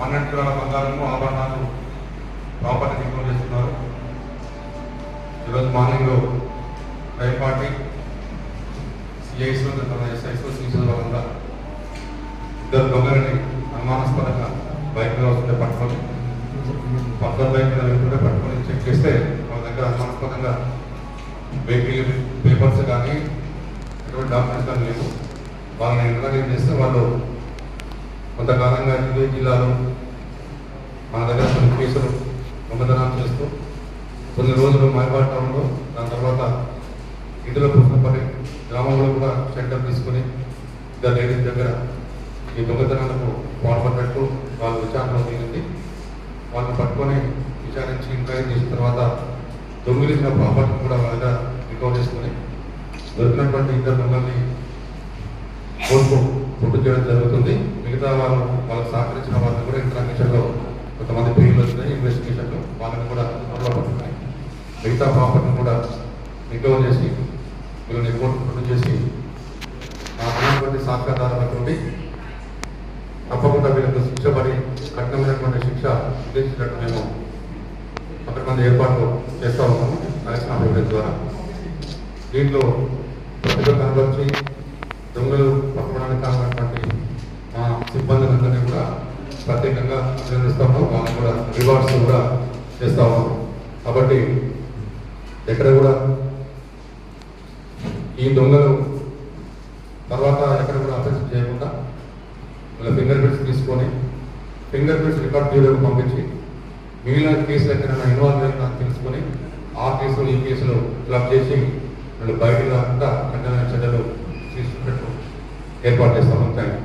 పన్నెండు కిలోల బంగారము ఆభరణాలు ప్రాపర్టీ దిగుమతి చేస్తున్నారు. ఈరోజు మార్నింగ్ రైల్ పార్టీ సిఐస్లో తన ఎస్ఐస్లో వల్ల ఇద్దరు దొంగలని అనుమానాస్పదంగా బైక్ మీద వస్తుంటే పట్టుకొని పక్కన బైక్ మీద వెళ్తుంటే పట్టుకొని చెక్ చేస్తే వాళ్ళ దగ్గర అనుమానాస్పదంగా వెహికల్ పేపర్స్ కానీ ఎటువంటి డాక్యుమెంట్స్ కానీ లేవు. వాళ్ళని ఇంటర్వ్యూ చేస్తే వాళ్ళు కొంతకాలంగా ఇదే జిల్లాలో మన దగ్గర కొన్ని కేసులు దొంగతనాలు చేస్తూ కొన్ని రోజులు మైబాడ్ టౌన్లో దాని తర్వాత ఇటుల పుస్తపల్లి గ్రామంలో కూడా సెంటర్ తీసుకుని ఇద్దరు లేడీస్ దగ్గర ఈ దొంగతనాలకు పాల్పడ్డట్టు వాళ్ళు విచారణ జరిగింది వాళ్ళని పట్టుకొని విచారించి ఎంక్వైరీ చేసిన తర్వాత దొంగిలించిన ప్రాపర్టీ కూడా వాళ్ళ దగ్గర రికవర్ చేసుకుని దొరికినటువంటి ఇద్దరు దొంగల్ని కోర్టు పుట్టు చేయడం జరుగుతుంది. మిగతా వాళ్ళు వాళ్ళకి సహకరించిన వాళ్ళని కూడా ఇంటర్నేషన్లో కొంతమంది పేర్లు వచ్చినాయి ఇన్వెస్టిగేషన్లో వాళ్ళని కూడా అందుబాటులో పడుతున్నాయి మిగతా ప్రాపర్టీని కూడా రికవర్ చేసి వీళ్ళని రిపోర్ట్ చేసి ఆ ఉన్నటువంటి తప్పకుండా వీళ్ళకు శిక్ష పడి కఠినమైనటువంటి శిక్ష విధించినట్టు మేము అక్కడ ఏర్పాట్లు చేస్తూ ఉన్నాము. కలెక్షన్ ఆఫీసర్ ద్వారా. దీంట్లో ప్రతిభ కనబరిచి దొంగలు పట్టుకోవడానికి కావాలన్నటువంటి మా సిబ్బందులందరినీ కూడా ప్రత్యేకంగా అభినందిస్తాము. వాళ్ళని కూడా రివార్డ్స్ కూడా చేస్తాము. ఉన్నాం కాబట్టి ఎక్కడ కూడా ఈ దొంగలు తర్వాత ఎక్కడ కూడా అఫెన్స్ చేయకుండా వాళ్ళ ఫింగర్ ప్రింట్స్ తీసుకొని ఫింగర్ ప్రింట్స్ రికార్డ్ బ్యూరోకి పంపించి మిగిలిన కేసులు ఎక్కడైనా ఇన్వాల్వ్ అయినా తెలుసుకొని ఆ కేసులు ఈ కేసులు క్లబ్ చేసి వాళ్ళు బయట రాకుండా కఠినమైన చర్యలు తీసుకున్నట్టు ఏర్పాటు చేస్తాము. Thank you